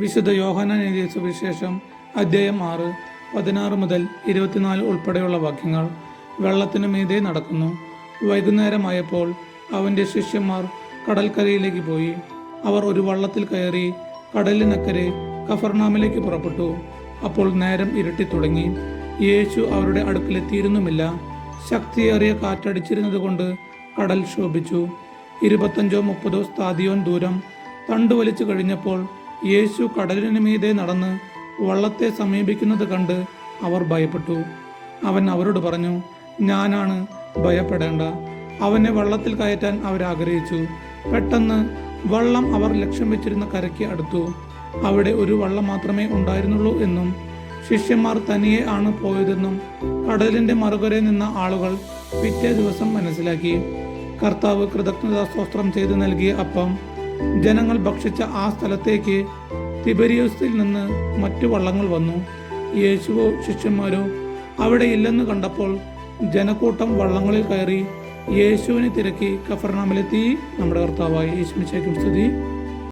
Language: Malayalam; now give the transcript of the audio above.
വിശുദ്ധ യോഹനാൻ എഴുതിയ സുവിശേഷം അധ്യായം ആറ് പതിനാറ് മുതൽ ഇരുപത്തിനാല് ഉൾപ്പെടെയുള്ള വാക്യങ്ങൾ വെള്ളത്തിനു മീതെ നടക്കുന്നു. വൈകുന്നേരമായപ്പോൾ അവന്റെ ശിഷ്യന്മാർ കടൽക്കരയിലേക്ക് പോയി. അവർ ഒരു വള്ളത്തിൽ കയറി കടലിനക്കരെ കഫർനാമിലേക്ക് പുറപ്പെട്ടു. അപ്പോൾ നേരം ഇരുട്ടി തുടങ്ങി യേശു അവരുടെ അടുക്കലെത്തിയിരുന്നുമില്ല ശക്തിയേറിയ കാറ്റടിച്ചിരുന്നത് കൊണ്ട് കടൽ ശോഭിച്ചു. ഇരുപത്തഞ്ചോ മുപ്പതോ സ്ഥാതിയോൻ ദൂരം തണ്ടു വലിച്ചു കഴിഞ്ഞപ്പോൾ യേശു കടലിന് മീതെ നടന്ന് വള്ളത്തെ സമീപിക്കുന്നത് കണ്ട് അവർ ഭയപ്പെട്ടു. അവൻ അവരോട് പറഞ്ഞു ഞാനാണ് ഭയപ്പെടേണ്ട. അവനെ വള്ളത്തിൽ കയറ്റാൻ അവരാഗ്രഹിച്ചു പെട്ടെന്ന് വള്ളം അവർ ലക്ഷ്യം വെച്ചിരുന്ന കരയ്ക്ക് അടുത്തു. അവിടെ ഒരു വള്ളം മാത്രമേ ഉണ്ടായിരുന്നുള്ളൂ എന്നും ശിഷ്യന്മാർ തനിയെ ആണ് പോയതെന്നും കടലിന്റെ മറുകരെ നിന്ന ആളുകൾ പിറ്റേ ദിവസം മനസ്സിലാക്കി. കർത്താവ് കൃതജ്ഞതാ സ്തോത്രം ചെയ്തു നൽകിയ അപ്പം ജനങ്ങൾ ഭക്ഷിച്ച ആ സ്ഥലത്തേക്ക് തിബരിയോസിൽ നിന്ന് മറ്റു വള്ളങ്ങൾ വന്നു. യേശുവോ ശിഷ്യന്മാരോ അവിടെ ഇല്ലെന്ന് കണ്ടപ്പോൾ ജനക്കൂട്ടം വള്ളങ്ങളിൽ കയറി യേശുവിനെ തിരക്കി കഫർനാമിലെത്തി. നമ്മുടെ കർത്താവായി യേശുവിനെ സ്തുതി.